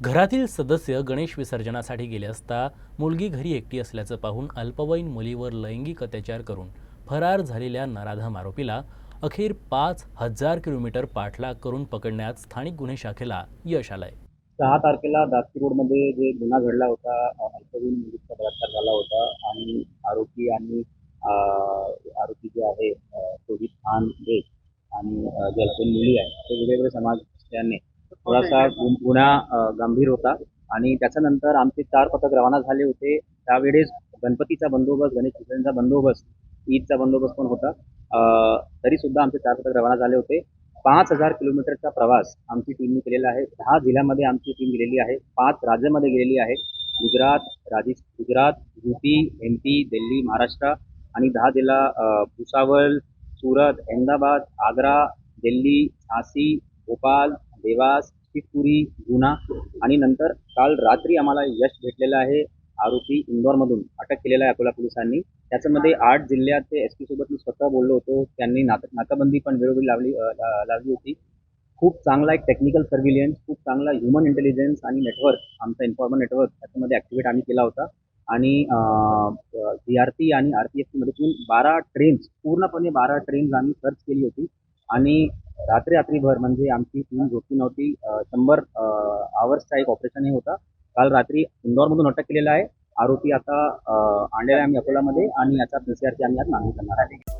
घरातील सदस्य गणेश विसर्जनासाठी गेले असता मुलगी घरी एकटी असल्याचं पाहून अल्पवयीन मुलीवर लैंगिक अत्याचार करून फरार झालेल्या नराधम आरोपीला अखेर पाच हजार किलोमीटर पाठलाग करून पकडण्यात स्थानिक गुन्हे शाखेला यश आलंय. सहा तारखेला दासकी रोडमध्ये जे गुन्हा घडला होता अल्पवयीन मुलीचा बलात्कार झाला होता आणि आरोपी आणि आरोपी जे आहे अ, शोभित खान बेग आणि अ, अल्पवयीन मुली आहे ते वेगवेगळे समाज असल्याने थोडासा गु- गुन्हा गंभीर होता. आणि त्याच्यानंतर आमचे चार पथक रवाना झाले होते. त्यावेळेस गणपतीचा बंदोबस्त गणेश विसर्जनचा बंदोबस्त ईदचा बंदोबस्त पण होता. तरी सुद्धा आमचे चार पथक रवाना झाले होते. पाच हजार किलोमीटरचा प्रवास आमची टीमने केलेला आहे. दहा जिल्ह्यामध्ये आमची टीम गेलेली आहे. पाच राज्यामध्ये गेलेली आहे. Gujarat राजस्थ Gujarat UP M P Delhi Maharashtra आणि दहा जिल्हा भुसावळ सुरत अहमदाबाद आग्रा दिल्ली झासी भोपाल देवास शिवपुरी गुना आणि नंतर काल रात्री आम्हाला यश भेटलेलं आहे. आरोपी इंदोरमधून अटक केलेला आहे अकोला पोलिसांनी. त्याच्यामध्ये आठ जिल्ह्याचे एस पी सोबत मी स्वतः बोललो होतो. त्यांनी नात नाकाबंदी पण वेळोवेळी लावली लावली होती. खूप चांगला एक टेक्निकल सर्व्हिलियन्स खूप चांगला ह्युमन इंटेलिजन्स आणि नेटवर्क आमचा इन्फॉर्मर नेटवर्क त्याच्यामध्ये ॲक्टिवेट आम्ही केला होता. आणि सी आर पी आणि आर पी एफ मधून बारा ट्रेन्स पूर्णपणे बारा ट्रेन्स आम्ही सर्च केली होती. आणि रात्री रात्रीभर म्हणजे आमची टीम झोपली नव्हती. शंभर आवर्सचा एक ऑपरेशन हे होता. काल रात्री इंदोरमधून अटक केलेला आहे. आरोपी आता अ, आणलेला आहे आम्ही अकोलामध्ये आणि याचा पी सी आरची आम्ही आज मागणी करणार आहे.